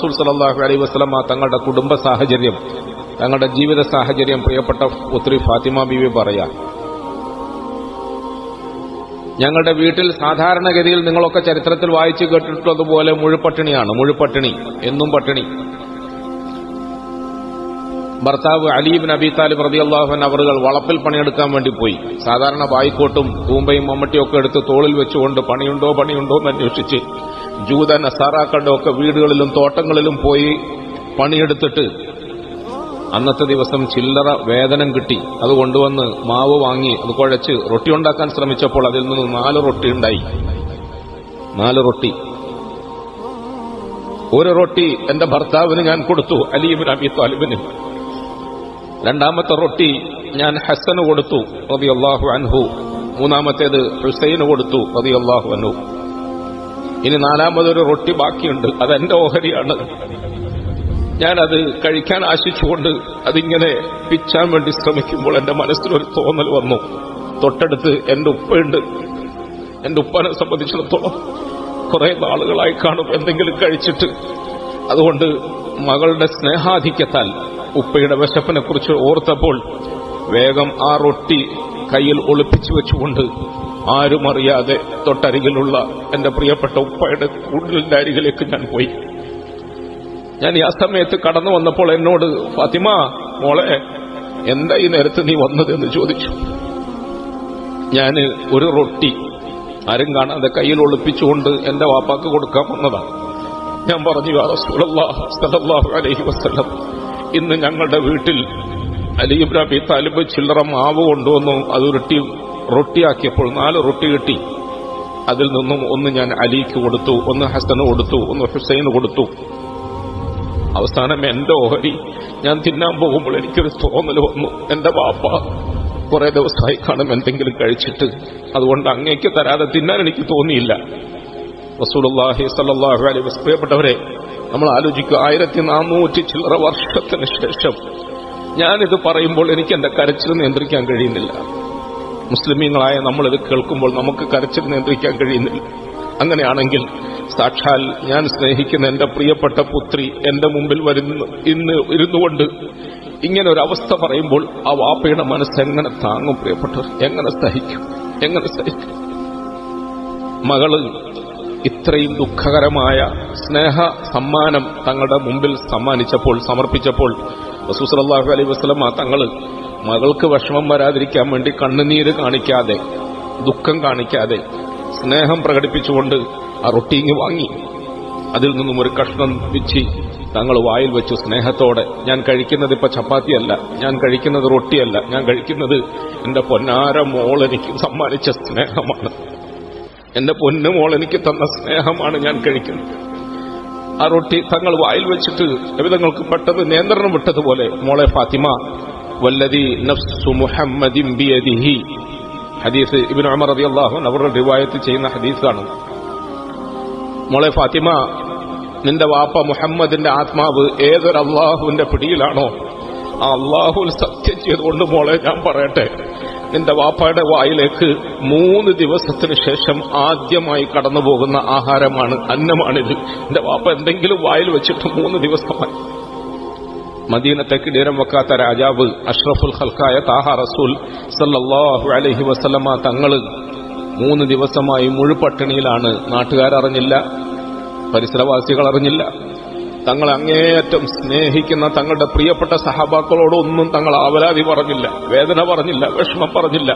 റസൂൽ സലാഹു അലൈഹി വസ്ലമ തങ്ങളുടെ കുടുംബ സാഹചര്യം തങ്ങളുടെ ജീവിത സാഹചര്യം പ്രിയപ്പെട്ട പുത്രി ഫാത്തിമ ബീവി പറയാ. ഞങ്ങളുടെ വീട്ടിൽ സാധാരണഗതിയിൽ നിങ്ങളൊക്കെ ചരിത്രത്തിൽ വായിച്ചു കേട്ടിട്ടുള്ളതുപോലെ മുഴുപട്ടിണിയാണ് മുഴുപട്ടിണി എന്നും പട്ടിണി. ഭർത്താവ് അലീബിൻ അബി താലിബ് റതി അള്ളാഹുൻ അവറുകൾ വളപ്പിൽ പണിയെടുക്കാൻ വേണ്ടി പോയി. സാധാരണ വായിക്കോട്ടും കൂമ്പയും മമ്മട്ടിയും ഒക്കെ എടുത്ത് തോളിൽ വെച്ചുകൊണ്ട് പണിയുണ്ടോ പണിയുണ്ടോ എന്ന് അന്വേഷിച്ച് ജൂത നസാറാക്കളുടെ ഒക്കെ വീടുകളിലും തോട്ടങ്ങളിലും പോയി പണിയെടുത്തിട്ട് അന്നത്തെ ദിവസം ചില്ലറ വേതനം കിട്ടി. അത് കൊണ്ടുവന്ന് മാവ് വാങ്ങി അത് കുഴച്ച് റൊട്ടി ഉണ്ടാക്കാൻ ശ്രമിച്ചപ്പോൾ അതിൽ നിന്ന് നാല് റൊട്ടി ഉണ്ടായി. നാല് റൊട്ടി. ഒരു റൊട്ടി എന്റെ ഭർത്താവിന് ഞാൻ കൊടുത്തു അലീബിൻ അബി താലിബിന്. രണ്ടാമത്തെ റൊട്ടി ഞാൻ ഹസന് കൊടുത്തു റബി അള്ളാഹു അൻഹു. മൂന്നാമത്തേത് ഹുസൈന് കൊടുത്തു റബി അള്ളാഹു അൻഹു. ഇനി നാലാമതൊരു റൊട്ടി ബാക്കിയുണ്ട്. അതെന്റെ ഓഹരിയാണ്. ഞാനത് കഴിക്കാൻ ആശിച്ചുകൊണ്ട് അതിങ്ങനെ പിച്ചാൻ വേണ്ടി ശ്രമിക്കുമ്പോൾ എന്റെ മനസ്സിലൊരു തോന്നൽ വന്നു. തൊട്ടടുത്ത് എന്റെ ഉപ്പയുണ്ട്. എന്റെ ഉപ്പനെ സംബന്ധിച്ചിടത്തോളം കുറെ നാളുകളായി കാണും എന്തെങ്കിലും കഴിച്ചിട്ട്. അതുകൊണ്ട് മകളുടെ സ്നേഹാധിക്യത്താൽ ഉപ്പയുടെ വിശപ്പിനെ കുറിച്ച് ഓർത്തപ്പോൾ വേഗം ആ റൊട്ടി കയ്യിൽ ഒളിപ്പിച്ചു വെച്ചുകൊണ്ട് ആരും അറിയാതെ തൊട്ടരികിലുള്ള എന്റെ പ്രിയപ്പെട്ട ഉപ്പയുടെ കൂടുതലിന്റെ അരികിലേക്ക് ഞാൻ പോയി. ഞാൻ ആ സമയത്ത് കടന്നു വന്നപ്പോൾ എന്നോട് ഫാത്തിമ മോളെ എന്താ ഈ നേരത്ത് നീ വന്നത് എന്ന് ചോദിച്ചു. ഞാൻ ഒരു റൊട്ടി ആരും കാണാതെ കയ്യിൽ ഒളിപ്പിച്ചുകൊണ്ട് എന്റെ വാപ്പാക്ക് കൊടുക്കാൻ വന്നതാണ് ഞാൻ പറഞ്ഞു "യാ സ്വല്ലല്ലാഹു അലൈഹി വസല്ലം ഇന്ന് ഞങ്ങളുടെ വീട്ടിൽ അലി ഇബ്രാഹിം താലിബ് ചില്ലറ മാവ് കൊണ്ടുവന്നു അത് ഉരുട്ടി റൊട്ടിയാക്കിയപ്പോൾ നാല് റൊട്ടി കിട്ടി. അതിൽ നിന്നും ഒന്ന് ഞാൻ അലിക്ക് കൊടുത്തു ഒന്ന് ഹസന് കൊടുത്തു ഒന്ന് ഹുസൈന് കൊടുത്തു. അവസാനം എന്റെ ഓഹരി ഞാൻ തിന്നാൻ പോകുമ്പോൾ എനിക്കൊരു തോന്നൽ വന്നു. എന്റെ വാപ്പ കുറെ ദിവസമായി കാണും എന്തെങ്കിലും കഴിച്ചിട്ട്. അതുകൊണ്ട് അങ്ങേക്ക് തരാതെ തിന്നാൻ എനിക്ക് തോന്നിയില്ല. റസൂലുള്ളാഹി സല്ലല്ലാഹു അലൈഹി വസല്ലം പ്രിയപ്പെട്ടവരെ നമ്മൾ ആലോചിക്കുക. ആയിരത്തി നാനൂറ്റി ചില്ലറ വർഷത്തിന് ശേഷം ഞാനിത് പറയുമ്പോൾ എനിക്ക് എന്റെ കരച്ചിൽ നിയന്ത്രിക്കാൻ കഴിയുന്നില്ല. മുസ്ലിമീങ്ങളായ നമ്മളിത് കേൾക്കുമ്പോൾ നമുക്ക് കരച്ചിൽ നിയന്ത്രിക്കാൻ കഴിയുന്നില്ല. അങ്ങനെയാണെങ്കിൽ സാക്ഷാൽ ഞാൻ സ്നേഹിക്കുന്ന എന്റെ പ്രിയപ്പെട്ട പുത്രി എന്റെ മുമ്പിൽ വരുന്നു ഇന്ന് ഇരുന്നുകൊണ്ട് ഇങ്ങനെ ഒരു അവസ്ഥ പറയുമ്പോൾ ആ വാപ്പയുടെ മനസ്സ് എങ്ങനെ താങ്ങും പ്രിയപ്പെട്ടവർ? എങ്ങനെ സഹിക്കും? എങ്ങനെ സഹിക്കും? മകൾ ഇത്രയും ദുഃഖകരമായ സ്നേഹ സമ്മാനം തങ്ങളുടെ മുമ്പിൽ സമ്മാനിച്ചപ്പോൾ സമർപ്പിച്ചപ്പോൾ റസൂസലാഹു അലൈഹി വസ്ലമ തങ്ങൾ മകൾക്ക് വിഷമം വരാതിരിക്കാൻ വേണ്ടി കണ്ണുനീര് കാണിക്കാതെ ദുഃഖം കാണിക്കാതെ സ്നേഹം പ്രകടിപ്പിച്ചുകൊണ്ട് ആ റൊട്ടിങ്ങി വാങ്ങി. അതിൽ നിന്നും ഒരു കഷ്ണം പിച്ചി തങ്ങൾ വായിൽ വെച്ചു സ്നേഹത്തോടെ. ഞാൻ കഴിക്കുന്നത് ഇപ്പൊ ചപ്പാത്തിയല്ല ഞാൻ കഴിക്കുന്നത് റൊട്ടിയല്ല ഞാൻ കഴിക്കുന്നത് എന്റെ പൊന്നാര മോൾ എനിക്ക് സമ്മാനിച്ച സ്നേഹമാണ്. എന്റെ പൊന്നു മോൾ എനിക്ക് തന്ന സ്നേഹമാണ് ഞാൻ കഴിക്കുന്നത്. ആ റൊട്ടി തങ്ങൾ വായിൽ വെച്ചിട്ട് എവിധങ്ങൾക്ക് പെട്ടെന്ന് നിയന്ത്രണം വിട്ടതുപോലെ മോളെ ഫാത്തിമ വല്ലതി നഫ്സു മുഹമ്മദിൻ ബിയദിഹി ഹദീസ് ഇബിൻ ഉമർ റളിയല്ലാഹു അള്ളാഹു അവരുടെ റിവായത്ത് ചെയ്യുന്ന ഹദീസാണ് മോളെ ഫാത്തിമ നിന്റെ വാപ്പ മുഹമ്മദിന്റെ ആത്മാവ് ഏതൊരു അള്ളാഹുവിന്റെ പിടിയിലാണോ ആ അള്ളാഹുൽ സത്യം ചെയ്തുകൊണ്ട് മോളെ ഞാൻ പറയട്ടെ നിന്റെ വാപ്പയുടെ വായിലേക്ക് മൂന്ന് ദിവസത്തിന് ശേഷം ആദ്യമായി കടന്നു പോകുന്ന ആഹാരമാണ് അന്നമാണിത്. നിന്റെ വാപ്പ എന്തെങ്കിലും വായിൽ വെച്ചിട്ട് മൂന്ന് ദിവസമായി. മദീനത്തെ നേരം വെക്കാത്ത രാജാവ് അഷ്റഫുൽ ഖൽക്കായ താഹ റസൂൽ സല്ലാഹു അലഹി വസല്ലമ തങ്ങൾ മൂന്ന് ദിവസമായി മുഴുപട്ടിണിയിലാണ്. നാട്ടുകാരറിഞ്ഞില്ല പരിസരവാസികൾ അറിഞ്ഞില്ല തങ്ങൾ അങ്ങേയറ്റം സ്നേഹിക്കുന്ന തങ്ങളുടെ പ്രിയപ്പെട്ട സഹബാക്കളോടൊന്നും തങ്ങൾ ആവലാതി പറഞ്ഞില്ല വേദന പറഞ്ഞില്ല വിഷമം പറഞ്ഞില്ല.